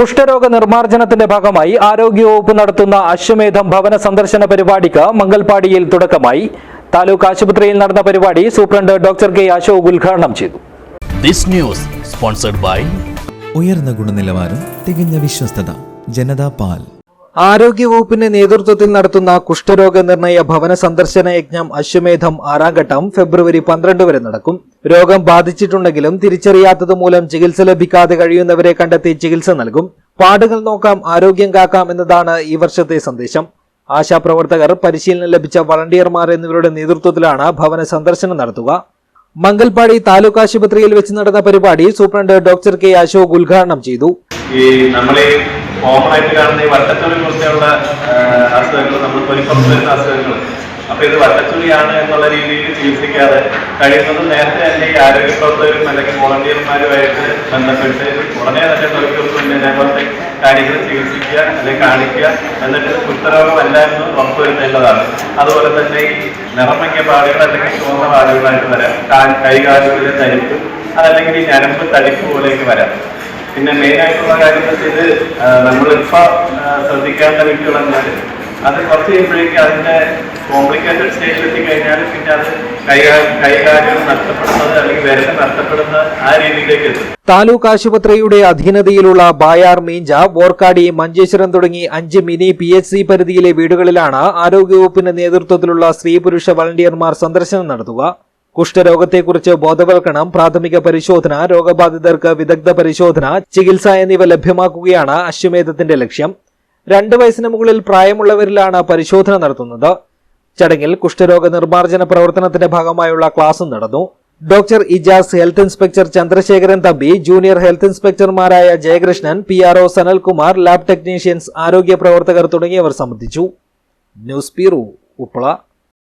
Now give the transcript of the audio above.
കുഷ്ഠരോഗ നിർമ്മാർജനത്തിന്റെ ഭാഗമായി ആരോഗ്യവകുപ്പ് നടത്തുന്ന അശ്വമേധം ഭവന സന്ദർശന പരിപാടിക്ക് മംഗൽപാടിയിൽ തുടക്കമായി. താലൂക്ക് ആശുപത്രിയിൽ നടന്ന പരിപാടി സൂപ്രണ്ട് ഡോക്ടർ കെ അശോക് ഉദ്ഘാടനം ചെയ്തു. This news sponsored by ഉയർന്ന ഗുണനിലവാരം തികഞ്ഞ വിശ്വസ്തത ജനതാ പാൽ. ആരോഗ്യവകുപ്പിന്റെ നേതൃത്വത്തിൽ നടത്തുന്ന കുഷ്ഠരോഗ നിർണയ ഭവന സന്ദർശന യജ്ഞം അശ്വമേധം ആറാം ഘട്ടം ഫെബ്രുവരി പന്ത്രണ്ട് വരെ നടക്കും. രോഗം ബാധിച്ചിട്ടുണ്ടെങ്കിലും തിരിച്ചറിയാത്തത് മൂലം ചികിത്സ ലഭിക്കാതെ കഴിയുന്നവരെ കണ്ടെത്തി ചികിത്സ നൽകും. പാടുകൾ നോക്കാം ആരോഗ്യം കാക്കാം എന്നതാണ് ഈ വർഷത്തെ സന്ദേശം. ആശാപ്രവർത്തകർ പരിശീലനം ലഭിച്ച വളണ്ടിയർമാർ എന്നിവരുടെ നേതൃത്വത്തിലാണ് ഭവന സന്ദർശനം നടത്തുക. മംഗൽപാടി താലൂക്ക് ആശുപത്രിയിൽ വെച്ച് നടന്ന പരിപാടി സൂപ്രണ്ട് ഡോക്ടർ കെ അശോക് ഉദ്ഘാടനം ചെയ്തു. കോമൺ ആയിട്ട് കാണുന്ന ഈ വട്ടച്ചുളി കുറിച്ചുള്ള അസുഖങ്ങൾ നമ്മൾ തൊലിപ്പുറത്ത് വരുന്ന അസുഖങ്ങൾ. അപ്പൊ ഇത് വട്ടച്ചുളിയാണ് എന്നുള്ള രീതിയിൽ ചികിത്സിക്കാതെ കഴിയുന്നതും നേരത്തെ തന്നെ ഈ ആരോഗ്യ പ്രവർത്തകരും അല്ലെങ്കിൽ വോളണ്ടിയർമാരുമായിട്ട് ബന്ധപ്പെട്ട് ഉടനെ തന്നെ തൊലിപ്പുറത്ത് ഇതേപോലത്തെ കാര്യങ്ങൾ ചികിത്സിക്കുക അല്ലെങ്കിൽ കാണിക്കുക എന്നിട്ട് കുഷ്ഠരോഗമല്ല എന്ന് ഉറപ്പുവരുത്തേണ്ടതാണ്. അതുപോലെ തന്നെ ഈ നിറമങ്ങിയ പാടുകൾ അല്ലെങ്കിൽ ചുവന്ന പാടുകളായിട്ട് വരാം. കൈകാലുകളിലെ തരിപ്പ് അതല്ലെങ്കിൽ ഈ ഞരമ്പ് തടിപ്പ് പോലെയൊക്കെ വരാം. പിന്നെ മെയിൻ ആയിട്ടുള്ള കാര്യം ഇത് ആ, നമ്മളിപ്പോ ആ, ശ്രദ്ധിക്കേണ്ട വ്യക്തികളെന്നാൽ അത് കുറച്ച് കഴിയുമ്പോഴേക്കും അതിന്റെ കോംപ്ലിക്കേറ്റഡ് സ്റ്റേജിൽ എത്തിക്കഴിഞ്ഞാൽ പിന്നെ അത് അല്ലെങ്കിൽ ആ രീതിയിലേക്ക് താലൂക്ക് ആശുപത്രിയുടെ അധീനതയിലുള്ള ബായാർ മീഞ്ച ബോർക്കാടി മഞ്ചേശ്വരം തുടങ്ങി അഞ്ച് മിനി പി എച്ച് സി പരിധിയിലെ വീടുകളിലാണ് ആരോഗ്യവകുപ്പിന്റെ നേതൃത്വത്തിലുള്ള സ്ത്രീ പുരുഷ വളണ്ടിയർമാർ സന്ദർശനം നടത്തുക. കുഷ്ഠരോഗത്തെക്കുറിച്ച് ബോധവൽക്കരണം പ്രാഥമിക പരിശോധന രോഗബാധിതർക്ക് വിദഗ്ധ പരിശോധന ചികിത്സ എന്നിവ ലഭ്യമാക്കുകയാണ് അശ്വമേധത്തിന്റെ ലക്ഷ്യം. രണ്ട് വയസ്സിന് മുകളിൽ പ്രായമുള്ളവരിലാണ് പരിശോധന നടത്തുന്നത്. ചടങ്ങിൽ കുഷ്ഠരോഗ നിർമ്മാർജന പ്രവർത്തനത്തിന്റെ ഭാഗമായുള്ള ക്ലാസും നടന്നു. Doctor Ijas health inspector Chandrasekharan Thampi junior health ഇൻസ്പെക്ടർമാരായ Jayakrishnan P R O Sanalkumar lab technicians ആരോഗ്യ പ്രവർത്തകർ തുടങ്ങിയവർ സംബന്ധിച്ചു. News bureau Uppala.